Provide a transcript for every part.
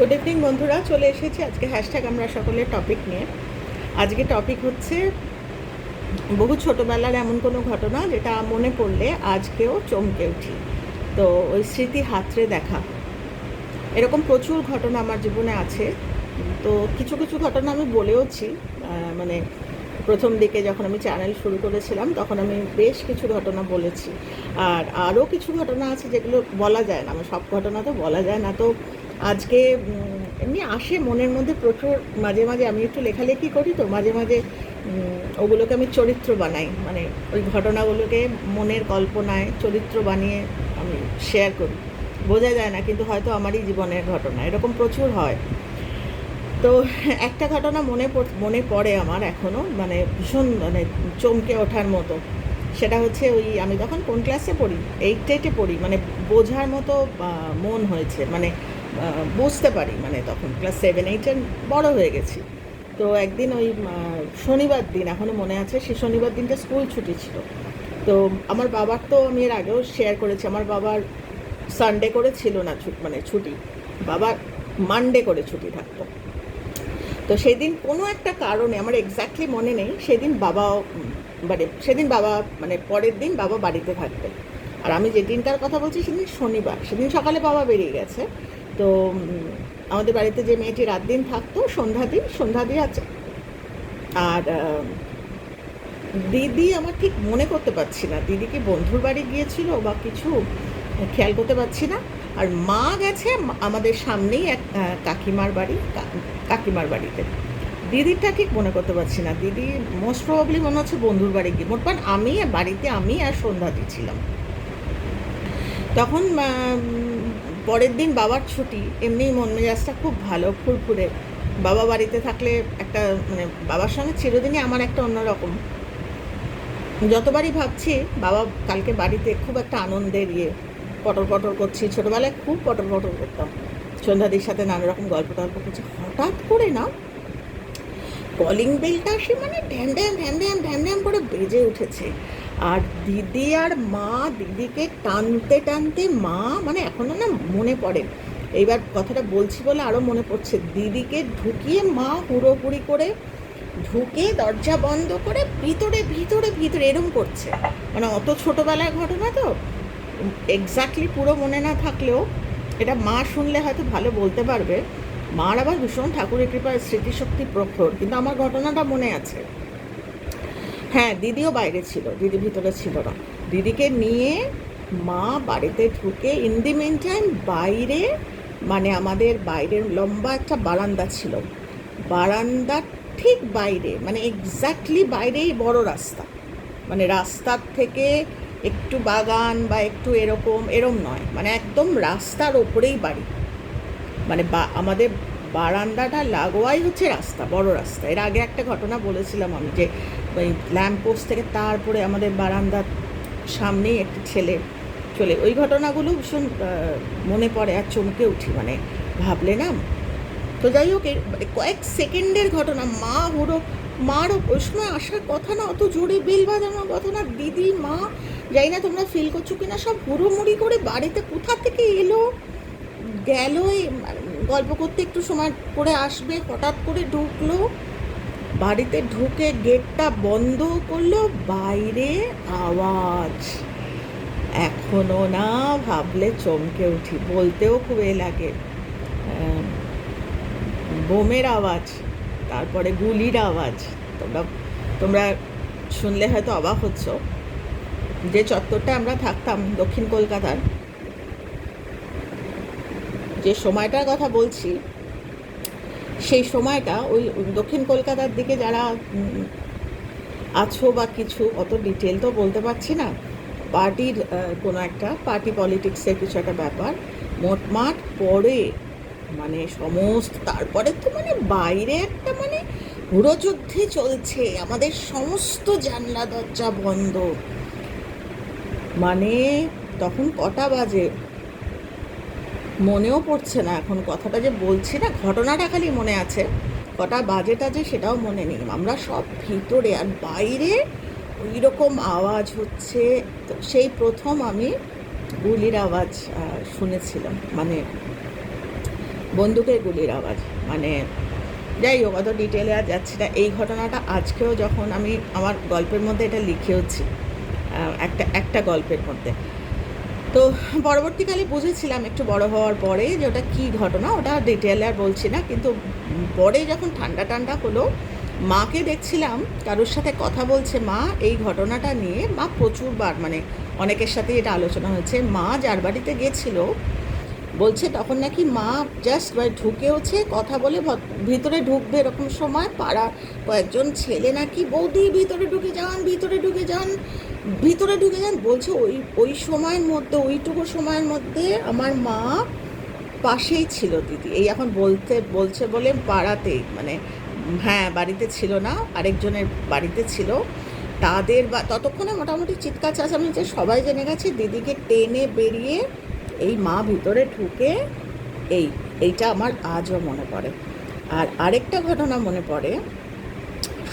Good evening বন্ধুরা। চলে এসেছি আজকে হ্যাশট্যাগ আমরা সকলের টপিক নিয়ে। আজকে টপিক হচ্ছে বহু ছোটোবেলার এমন কোনো ঘটনা যেটা মনে পড়লে আজকেও চমকে উঠি। তো ওই স্মৃতি হাতড়ে দেখা। এরকম প্রচুর ঘটনা আমার জীবনে আছে। তো কিছু কিছু ঘটনা আমি বলেওছি। মানে প্রথম দিকে যখন আমি চ্যানেল শুরু করেছিলাম, তখন আমি বেশ কিছু ঘটনা বলেছি। আর আরও কিছু ঘটনা আছে যেগুলো বলা যায় না। আমার সব ঘটনা তো বলা যায় না। তো আজকে এমনি আসে মনের মধ্যে প্রচুর। মাঝে মাঝে আমি একটু লেখালেখি করি তো, মাঝে মাঝে ওগুলোকে আমি চরিত্র বানাই। মানে ওই ঘটনাগুলোকে মনের কল্পনায় চরিত্র বানিয়ে আমি শেয়ার করি। বোঝা যায় না, কিন্তু হয়তো আমারই জীবনের ঘটনা। এরকম প্রচুর হয়। তো একটা ঘটনা মনে মনে পড়ে আমার এখনও মানে ভীষণ মানে চমকে ওঠার মতো। সেটা হচ্ছে ওই, আমি তখন কোন ক্লাসে পড়ি এইট টেটে পড়ি মানে বোঝার মতো মন হয়েছে। মানে বুঝতে পারি মানে তখন ক্লাস সেভেন এইটের বড় হয়ে গেছি। তো একদিন ওই শনিবার দিন এখনও মনে আছে, সেই শনিবার দিনটা স্কুল ছুটি ছিল। তো আমার বাবার তো আমি এর আগেও শেয়ার করেছি, আমার বাবার সানডে করে ছিল না মানে ছুটি বাবার মানডে করে ছুটি থাকতো। তো সেদিন কোনো একটা কারণে, আমার এক্স্যাক্টলি মনে নেই, সেদিন বাবা মানে সেদিন বাবা মানে পরের দিন বাবা বাড়িতে থাকবে। আর আমি যে দিনটার কথা বলছি সেদিন শনিবার, সেদিন সকালে বাবা বেরিয়ে গেছে। তো আমাদের বাড়িতে যে মেয়েটি রাত দিন থাকতো সন্ধ্যাদি সন্ধ্যাদি আছে। আর দিদি আমার ঠিক মনে করতে পারছি না। দিদি কি বন্ধুর বাড়ি গিয়েছিল বা কিছু? খেয়াল করতে পারছি না। আর মা গেছে আমাদের সামনেই এক কাকিমার বাড়ি কাকিমার বাড়িতে। দিদিটা ঠিক মনে করতে পারছি না। দিদি মোস্ট প্রবাবলি মনে হচ্ছে বন্ধুর বাড়ি গিয়ে মোটমান আমি বাড়িতে আমি আর সন্ধ্যা দিচ্ছিলাম তখন পরের দিন বাবার ছুটি এমনি মন মেজাজটা খুব ভালো, ফুরফুরে। বাবা বাড়িতে থাকলে একটা মানে বাবার সঙ্গে চিরদিনই আমার একটা অন্যরকম। যতবারই ভাবছি, বাবা কালকে বাড়িতে খুব একটা আনন্দের ইয়ে পটর পটর করছি। ছোটোবেলায় খুব পটর পটর করতাম। সন্ধ্যাদির সাথে নানা রকম গল্প টল্প করছি। হঠাৎ করে না কলিং বেলটা সে মানে ঢ্যাম ঢ্যাম ঢ্যাম ঢ্যাম ঢ্যাম করে বেজে উঠেছে। আর দিদি আর মা দিদিকে টানতে টানতে মা মানে এখনও না মনে পড়ে। এইবার কথাটা বলছি বলে আরও মনে পড়ছে। দিদিকে ঢুকিয়ে মা হুড়োহুড়ি করে ঢুকে দরজা বন্ধ করে ভিতরে ভিতরে ভিতরে এরম করছে। মানে অত ছোটোবেলার ঘটনা তো। এক্স্যাক্টলি পুরো মনে না থাকলেও এটা মা শুনলে হয়তো ভালো বলতে পারবে। মার আবার ভীষণ ঠাকুরের কৃপায় স্মৃতিশক্তি প্রখর, কিন্তু আমার ঘটনাটা মনে আছে। হ্যাঁ দিদিও বাইরে ছিল, দিদি ভিতরে ছিল না। দিদিকে নিয়ে মা বাড়িতে ঢুকে ইন দি মেন টাইম বাইরে মানে আমাদের বাইরের লম্বা একটা বারান্দা ছিল। বারান্দার ঠিক বাইরে মানে এক্স্যাক্টলি বাইরেই বড় রাস্তা। মানে রাস্তার থেকে একটু বাগান বা একটু এরকম, এরম নয়। মানে একদম রাস্তার ওপরেই বাড়ি। মানে বা, আমাদের বারান্দাটা লাগোয়াই হচ্ছে রাস্তা, বড় রাস্তা। এর আগে একটা ঘটনা বলেছিলাম আমি যে, ওই ল্যাম্প পোস্ট থেকে তারপরে আমাদের বারান্দার সামনেই একটি ছেলে চলে। ওই ঘটনাগুলো ভীষণ মনে পড়ে আর চমকে উঠি মানে ভাবলে না। তো যাই হোক কয়েক সেকেন্ডের ঘটনা, মা হুড়ো মারও ওই সময় আসার কথা না, অত জোরে বেল বাজানোর কথা না, দিদি, মা যাই না তোমরা ফিল করছ কিনা, সব হুড়োমুড়ি করে বাড়িতে কোথা থেকে এলো? গেল গল্প করতে একটু সময় করে আসবে, হঠাৎ করে ঢুকলো, বাড়িতে ঢুকে গেটটা বন্ধ করল, বাইরে আওয়াজ। এখনও না ভাবলে চমকে উঠি, বলতেও খুব এ লাগে। বোমের আওয়াজ, তারপরে গুলির আওয়াজ। তোমরা তোমরা শুনলে হয়তো অবাক হচ্ছ। যে চত্বরটা আমরা থাকতাম দক্ষিণ কলকাতার যে সময়টার কথা বলছি, সেই সময়টা ওই দক্ষিণ কলকাতার দিকে যারা আছো বা কিছু, অত ডিটেল তো বলতে পারছি না। পার্টির কোনো একটা, পার্টি পলিটিক্সের কিছু একটা ব্যাপার। মোটমাট পরে মানে সমস্ত, তারপরে তো মানে বাইরে একটা মানে হুড়োযুদ্ধে চলছে। আমাদের সমস্ত জানলা দরজা বন্ধ। মানে তখন কটা বাজে? মনেও পড়ছে না। এখন কথাটা যে বলছি না, ঘটনাটা খালি মনে আছে। কটা বাজেটা যে সেটাও মনে নেই। আমরা সব ভিতরে আর বাইরে ওই রকম আওয়াজ হচ্ছে। তো সেই প্রথম আমি গুলির আওয়াজ শুনেছিলাম। মানে বন্দুকের গুলির আওয়াজ। মানে যাই হোক, অত ডিটেলে আর যাচ্ছি না। এই ঘটনাটা আজকেও যখন আমি আমার গল্পের মধ্যে এটা লিখেওছি একটা একটা গল্পের মধ্যে। তো পরবর্তীকালে বুঝেছিলাম একটু বড় হওয়ার পরে যে ওটা কী ঘটনা, ওটা ডিটেলে আর বলছি না। কিন্তু পরে যখন ঠান্ডা ঠান্ডা হলো, মাকে দেখছিলাম, কারোর সাথে কথা বলছে মা, এই ঘটনাটা নিয়ে মা প্রচুরবার মানে অনেকের সাথে এটা আলোচনা হয়েছে। মা যার বাড়িতে গেছিল, বলছে তখন নাকি মা জাস্ট ঢুকেওছে কথা বলে ভিতরে ঢুকবে এরকম সময় পাড়া কয়েকজন ছেলে নাকি, বৌদি, ভিতরে ঢুকে যান, ভিতরে ঢুকে যান। ভিতরে ঢুকে যান, বলছে ওই ওই সময়ের মধ্যে, ওইটুকু সময়ের মধ্যে আমার মা পাশেই ছিল দিদি। এই এখন বলতে, বলছে বলে পাড়াতেই মানে হ্যাঁ বাড়িতে ছিল না, আরেকজনের বাড়িতে ছিল। তাদের বা, ততক্ষণে মোটামুটি চিৎকার চেঁচামেচি সবাই জেনে গেছে, দিদিকে টেনে বেরিয়ে এই মা ভিতরে ঢুকে এই, এইটা আমার আজও মনে পড়ে। আর আরেকটা ঘটনা মনে পড়ে,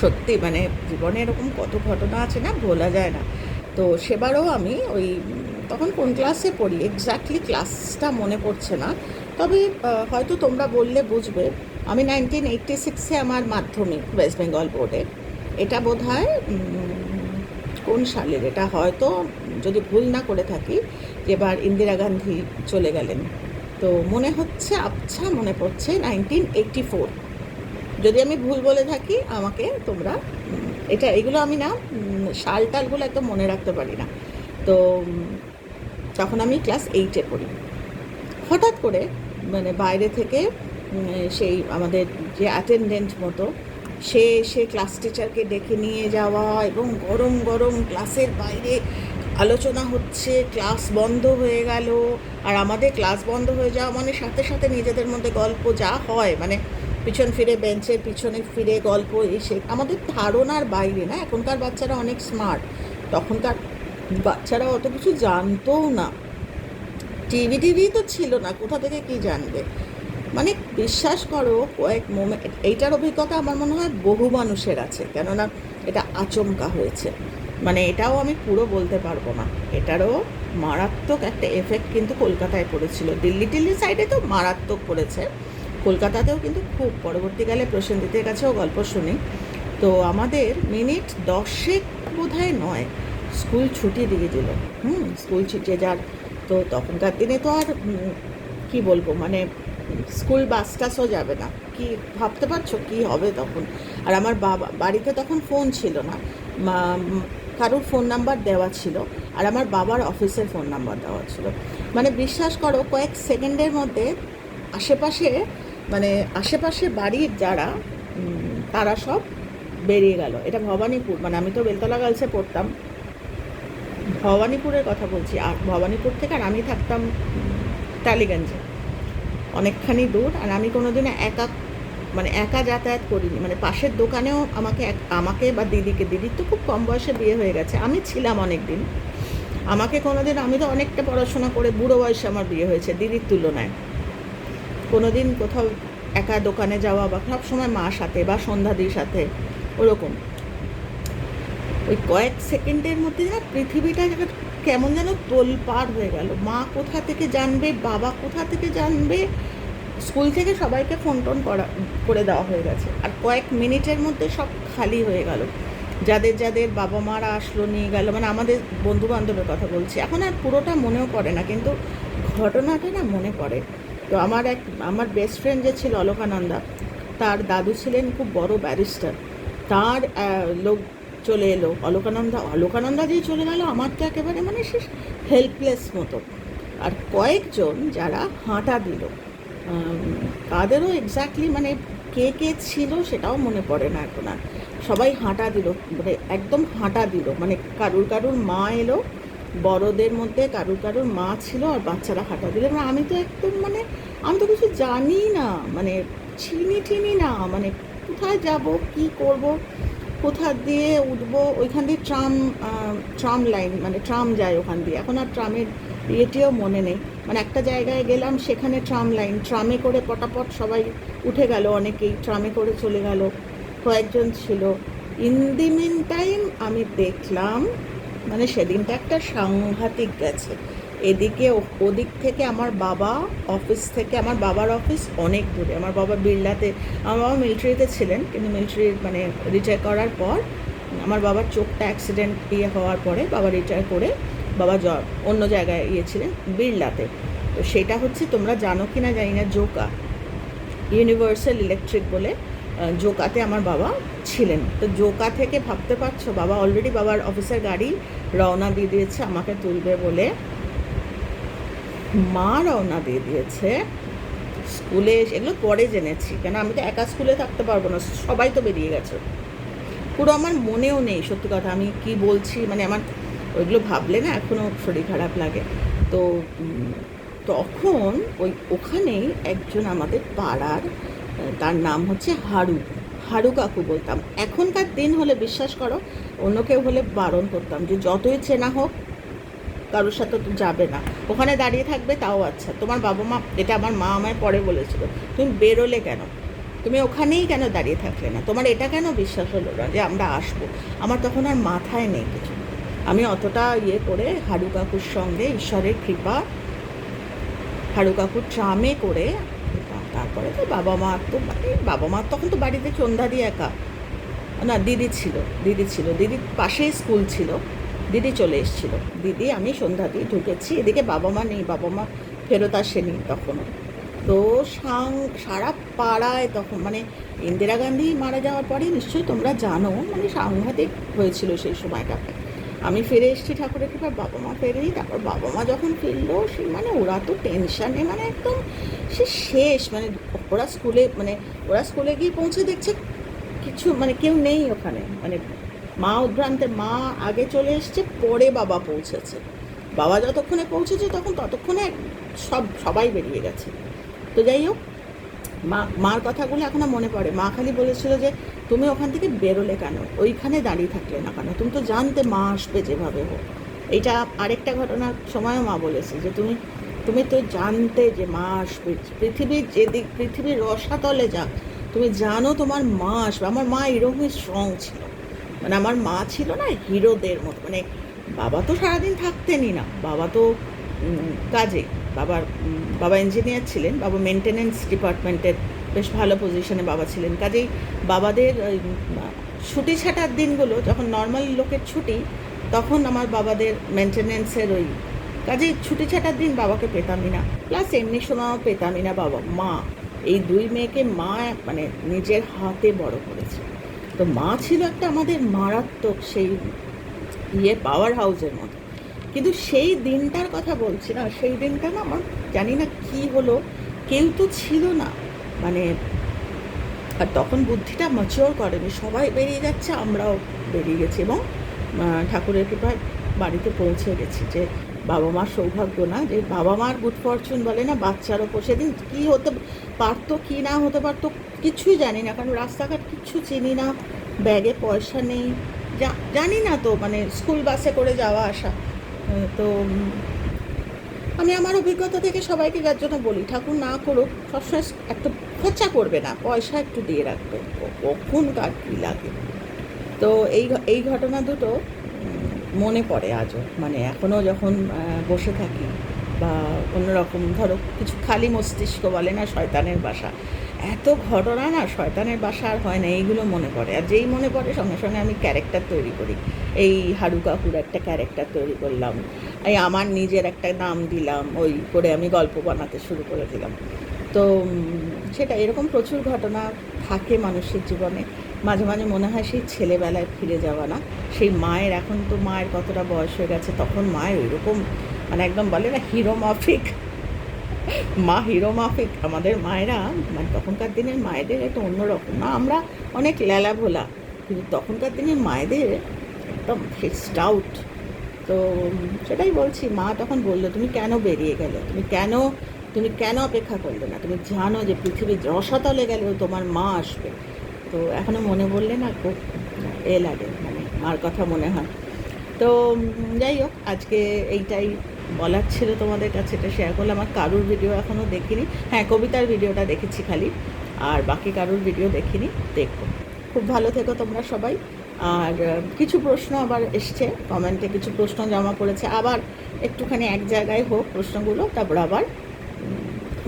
সত্যি মানে জীবনে এরকম কত ঘটনা আছে না বলা যায় না। তো সেবারও আমি ওই তখন কোন ক্লাসে পড়ি এক্স্যাক্টলি ক্লাসটা মনে পড়ছে না। তবে হয়তো তোমরা বললে বুঝবে, আমি নাইনটিন এইটটি সিক্সে আমার মাধ্যমিক ওয়েস্ট বেঙ্গল বোর্ডে এটা বোধ হয় কোন সালের? এটা হয়তো, যদি ভুল না করে থাকি, এবার ইন্দিরা গান্ধী চলে গেলেন। তো মনে হচ্ছে আচ্ছা মনে পড়ছে নাইনটিন এইটটি ফোর যদি আমি ভুল বলে থাকি, আমাকে তোমরা এটা, এগুলো আমি না সাল টালগুলো একদম মনে রাখতে পারি না। তো তখন আমি ক্লাস এইটে পড়ি। হঠাৎ করে মানে বাইরে থেকে সেই আমাদের যে অ্যাটেন্ডেন্ট মতো, সে সে ক্লাস টিচারকে ডেকে নিয়ে যাওয়া এবং গরম গরম ক্লাসের বাইরে আলোচনা হচ্ছে, ক্লাস বন্ধ হয়ে গেল। আর আমাদের ক্লাস বন্ধ হয়ে যাওয়া মানে সাথে সাথে নিজেদের মধ্যে গল্প যা হয় মানে পিছন ফিরে বেঞ্চের পিছনে ফিরে গল্প এসে আমাদের ধারণার বাইরে না? এখনকার বাচ্চারা অনেক স্মার্ট তখনকার বাচ্চারা অত কিছু জানতোও না। টিভি টিভি তো ছিল না, কোথা থেকে কি জানবে? মানে বিশ্বাস করো, কয়েক মোমেন্ট এইটার অভিজ্ঞতা আমার মনে হয় বহু মানুষের আছে, কেননা এটা আচমকা হয়েছে। মানে এটাও আমি পুরো বলতে পারব না। এটারও মারাত্মক একটা এফেক্ট কিন্তু কলকাতায় পড়েছিল। দিল্লি টিল্লি সাইডে তো মারাত্মক পড়েছে। কলকাতাতেও কিন্তু খুব পরবর্তীকালে প্রসেনজিতের কাছেও গল্প শুনি। তো আমাদের মিনিট দশেক বোধহয় নয়, স্কুল ছুটি দিয়ে দিল। হুম, স্কুল ছুটিয়ে যার তো তখনকার দিনে তো আর কি বলব মানে স্কুল বাস টাসও যাবে না। কি ভাবতে পারছ কি হবে তখন? আর আমার বাবা, বাড়িতে তখন ফোন ছিল না। কারোর ফোন নাম্বার দেওয়া ছিল আর আমার বাবার অফিসের ফোন নাম্বার দেওয়া ছিল। মানে বিশ্বাস করো, কয়েক সেকেন্ডের মধ্যে আশেপাশে মানে আশেপাশে বাড়ির যারা তারা সব বেরিয়ে গেল। এটা ভবানীপুর মানে আমি তো বেলতলা গার্লসে পড়তাম। ভবানীপুরের কথা বলছি, আর ভবানীপুর থেকে আর আমি থাকতাম টালিগঞ্জে। অনেকখানি দূর, আর আমি কোনো কোনোদিনও একা মানে একা যাতায়াত করিনি। মানে পাশের দোকানেও আমাকে আমাকে বা দিদিকে, দিদির তো খুব কম বয়সে বিয়ে হয়ে গেছে, আমি ছিলাম অনেক দিন আমাকে কোনোদিন, আমি তো অনেকটা পড়াশোনা করে বুড়ো বয়সে আমার বিয়ে হয়েছে, দিদির তুলনায়। কোনোদিন কোথাও একা দোকানে যাওয়া বা সব সময় মার সাথে বা সন্ধ্যাদির সাথে, ওরকম। ওই কয়েক সেকেন্ডের মধ্যে না পৃথিবীটা যেন কেমন যেন তোলপাড় হয়ে গেল। মা কোথা থেকে জানবে, বাবা কোথা থেকে জানবে, স্কুল থেকে সবাইকে ফোন টোন করা, করে দেওয়া হয়ে গেছে। আর কয়েক মিনিটের মধ্যে সব খালি হয়ে গেল। যাদের যাদের বাবা মারা আসলো, নিয়ে গেল মানে আমাদের বন্ধু বান্ধবের কথা বলছি। এখন আর পুরোটা মনেও পড়ে না, কিন্তু ঘটনাটা না মনে পড়ে। তো আমার এক, আমার বেস্ট ফ্রেন্ড যে ছিল অলোকানন্দা, তার দাদু ছিলেন খুব বড় ব্যারিস্টার তার লোক চলে এলো। অলোকানন্দা অলোকানন্দা যেই চলে গেল আমার তো একেবারে মানে সে হেল্পলেস মতো। আর কয়েকজন যারা হাঁটা দিল তাদেরও এক্স্যাক্টলি মানে কে কে ছিল সেটাও মনে পড়ে না এখন আর। সবাই হাঁটা দিল মানে একদম হাঁটা দিল। মানে কারুর কারুর মা এলো বড়দের মধ্যে কারুর কারুর মা ছিল আর বাচ্চারা হাঁটা দিল। এবার আমি তো একদম মানে আমি তো কিছু জানি না। মানে চিনি টিনি না। মানে কোথায় যাব, কি করব, কোথা দিয়ে উঠবো? ওইখান দিয়ে ট্রাম ট্রাম লাইন মানে ট্রাম যায় ওখান দিয়ে। এখন আর ট্রামের ইয়েটিও মনে নেই। মানে একটা জায়গায় গেলাম, সেখানে ট্রাম লাইন। ট্রামে করে পটাপট সবাই উঠে গেল অনেকেই। ট্রামে করে চলে গেল। কয়েকজন ছিল। ইন দি মিন টাইম আমি দেখলাম মানে সেদিনটা একটা সাংঘাতিক গেছে। এদিকে ওদিক থেকে আমার বাবা অফিস থেকে, আমার বাবার অফিস অনেক দূরে। আমার বাবা বিড়লাতে আমার বাবা মিলিটারিতে ছিলেন, কিন্তু মিলিটারি মানে রিটায়ার করার পর, আমার বাবার চোখটা অ্যাক্সিডেন্ট ইয়ে হওয়ার পরে বাবা রিটায়ার করে বাবা অন্য জায়গায় ইয়ে ছিলেন বিড়লাতে তো সেটা হচ্ছে তোমরা জানো কি না জানি না, জোকা। ইউনিভার্সাল ইলেকট্রিক বলে জোকাতে আমার বাবা ছিলেন। তো জোকা থেকে ভাবতে পারছ, বাবা অলরেডি বাবার অফিসের গাড়ি রওনা দিয়ে দিয়েছে আমাকে তুলবে বলে। মা রওনা দিয়ে দিয়েছে। স্কুলে এগুলো পরে জেনেছি কেন আমি তো একা স্কুলে থাকতে পারব না, সবাই তো বেরিয়ে গেছে। পুরো আমার মনেও নেই, সত্যি কথা, আমি কি বলছি মানে আমার ওইগুলো ভাবলে না এখনও শরীর খারাপ লাগে। তো তখন ওই ওখানেই একজন আমাদের পাড়ার তার নাম হচ্ছে হাড়ু হাড়ু কাকু বলতাম। এখনকার দিন হলে বিশ্বাস করো, অন্য কেউ হলে বারণ করতাম যে যতই চেনা হোক, কারোর সাথে তো যাবে না। ওখানে দাঁড়িয়ে থাকবে তাও আচ্ছা। তোমার বাবা মা, এটা আমার মা আমায় পরে বলেছিল, তুমি বেরোলে কেন? তুমি ওখানেই কেন দাঁড়িয়ে থাকলে না? তোমার এটা কেন বিশ্বাস হলো না যে আমরা আসব? আমার তখন আর মাথায় নেই কিছু। আমি অতটা ইয়ে করে হাড়ু কাকুর সঙ্গে ঈশ্বরের কৃপা হাড়ু কাকুর ট্রামে করে তারপরে তো বাবা মা তো মানে বাবা মা তখন তো বাড়িতে সন্ধ্যা দিয়ে একা। না, দিদি ছিল দিদি ছিল। দিদির পাশেই স্কুল ছিল। দিদি চলে এসেছিল। দিদি, আমি সন্ধ্যা দিয়ে ঢুকেছি। এদিকে বাবা মা নেই, বাবা মা ফেরত আসেনি তখনও। তো সাং, সারা পাড়ায় তখন মানে ইন্দিরা গান্ধী মারা যাওয়ার পরে নিশ্চয়ই তোমরা জানো মানে সাংঘাতিক হয়েছিল সেই সময়টাতে। আমি ফিরে এসেছি ঠাকুরের কৃপার বাবা মা ফেরেই তারপর বাবা মা যখন ফিরলো, সে মানে ওরা তো টেনশানে মানে একদম সে শেষ মানে ওরা স্কুলে মানে ওরা স্কুলে গিয়ে পৌঁছে দেখছে কিছু মানে কেউ নেই ওখানে মানে মা উদ্ভ্রান্তে মা আগে চলে এসছে, পরে বাবা পৌঁছেছে। বাবা যতক্ষণে পৌঁছেছে, তখন ততক্ষণে সব, সবাই বেরিয়ে গেছে। তো যাই হোক মা, মার কথাগুলো এখনও মনে পড়ে। মা খালি বলেছিল যে, তুমি ওখান থেকে বেরোলে কেন? ওইখানে দাঁড়িয়ে থাকলে না কেন? তুমি তো জানতে মা আসবে যেভাবে হোক। এইটা আরেকটা ঘটনার সময়ও মা বলেছে যে, তুমি তুমি তো জানতে যে মা আসবে। পৃথিবীর যেদিক, পৃথিবীর রসাতলে যাক, তুমি জানো তোমার মা আসবে। আমার মা এরকমই স্ট্রং ছিল। মানে আমার মা ছিল না, হিরোদের মতো। মানে বাবা তো সারাদিন থাকতেনই না। বাবা তো কাজে। বাবার, বাবা ইঞ্জিনিয়ার ছিলেন, বাবা মেনটেনেন্স ডিপার্টমেন্টের বেশ ভালো পজিশনে বাবা ছিলেন। কাজেই বাবাদের ছুটি ছাটার দিনগুলো, যখন নর্মাল লোকের ছুটি, তখন আমার বাবাদের মেনটেনেন্সের ওই, কাজেই ছুটি ছাটার দিন বাবাকে পেতামই না। প্লাস এমনি সময়ও পেতামই না বাবা, মা। এই দুই মেয়েকে মা মানে নিজের হাতে বড় করেছে। তো মা ছিল একটা আমাদের মারাত্মক সেই ইয়ে পাওয়ার হাউসের মতো কিন্তু সেই দিনটার কথা বলছি না, সেই দিনটা না আমার জানি না কি হলো, কেউ তো ছিল না। মানে আর তখন বুদ্ধিটা ম্যাচিওর করেনি, সবাই বেরিয়ে যাচ্ছে, আমরাও বেরিয়ে গেছি এবং ঠাকুরের কৃপায় বাড়িতে পৌঁছে গেছি যে বাবা মার সৌভাগ্য না, যে বাবা মার গুড ফরচুন বলে না বাচ্চার ওপর সেদিন কী হতে পারতো, কী না হতে পারতো, কিছুই জানি না, কারণ রাস্তাঘাট কিচ্ছু চিনি না, ব্যাগে পয়সা নেই জানি না তো মানে স্কুল বাসে করে যাওয়া আসা। তো আমি আমার অভিজ্ঞতা থেকে সবাইকে যার জন্য বলি, ঠাকুর না করুক, সবসময় একটু খরচা করবে না, পয়সা একটু দিয়ে রাখবে কখন কার কী লাগে? তো এই এই ঘটনা দুটো মনে পড়ে আজও মানে এখনও যখন বসে থাকি, বা অন্যরকম, ধরো, কিছু খালি মস্তিষ্ক বলে না, শয়তানের বাসা এত ঘটনা না শয়তানের বাসা আর হয় না, এইগুলো মনে পড়ে। আর যেই মনে পড়ে, সঙ্গে সঙ্গে আমি ক্যারেক্টার তৈরি করি। এই হাড়ু কাকুর একটা ক্যারেক্টার তৈরি করলাম। এই আমার নিজের একটা নাম দিলাম, ওই করে আমি গল্প বানাতে শুরু করে দিলাম। তো সেটা এরকম প্রচুর ঘটনা থাকে মানুষের জীবনে। মাঝে মাঝে মনে হয় সেই ছেলেবেলায় ফিরে যাওয়া না। সেই মায়ের, এখন তো মায়ের কতটা বয়স হয়ে গেছে, তখন মায়ের ওইরকম মানে একদম বলে না হিরো মাফিক মা হিরো মাফিক, আমাদের মায়েরা মানে তখনকার দিনের মায়েদের একটা অন্যরকম। না আমরা অনেক লেলা ভোলা কিন্তু তখনকার দিনের মায়েদের একদম স্টাউট তো সেটাই বলছি, মা তখন বলল, তুমি কেন বেরিয়ে গেলে? তুমি কেন তুমি কেন অপেক্ষা করলে না? তুমি জানো যে পৃথিবীর রসাতলে গেলেও তোমার মা আসবে। তো এখনও মনে বললে না খুব এ লাগে মানে মার কথা মনে হয়। তো যাই হোক, আজকে এইটাই বলার ছিল তোমাদের কাছে, এটা শেয়ার করলাম আমার কারুর ভিডিও এখনও দেখিনি। হ্যাঁ কবিতার ভিডিওটা দেখেছি খালি, আর বাকি কারুর ভিডিও দেখিনি, দেখব। খুব ভালো থেকো তোমরা সবাই। আর কিছু প্রশ্ন আবার এসছে, কমেন্টে কিছু প্রশ্ন জমা পড়েছে। আবার একটুখানি এক জায়গায় হোক প্রশ্নগুলো, তারপর আবার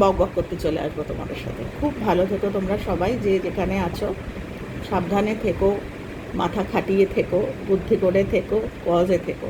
বক বক করতে চলে আসব তোমাদের সাথে। খুব ভালো থেকো তোমরা সবাই, যে যেখানে আছো। সাবধানে থেকো, মাথা খাটিয়ে থেকো, বুদ্ধি করে থেকো পজে থেকো।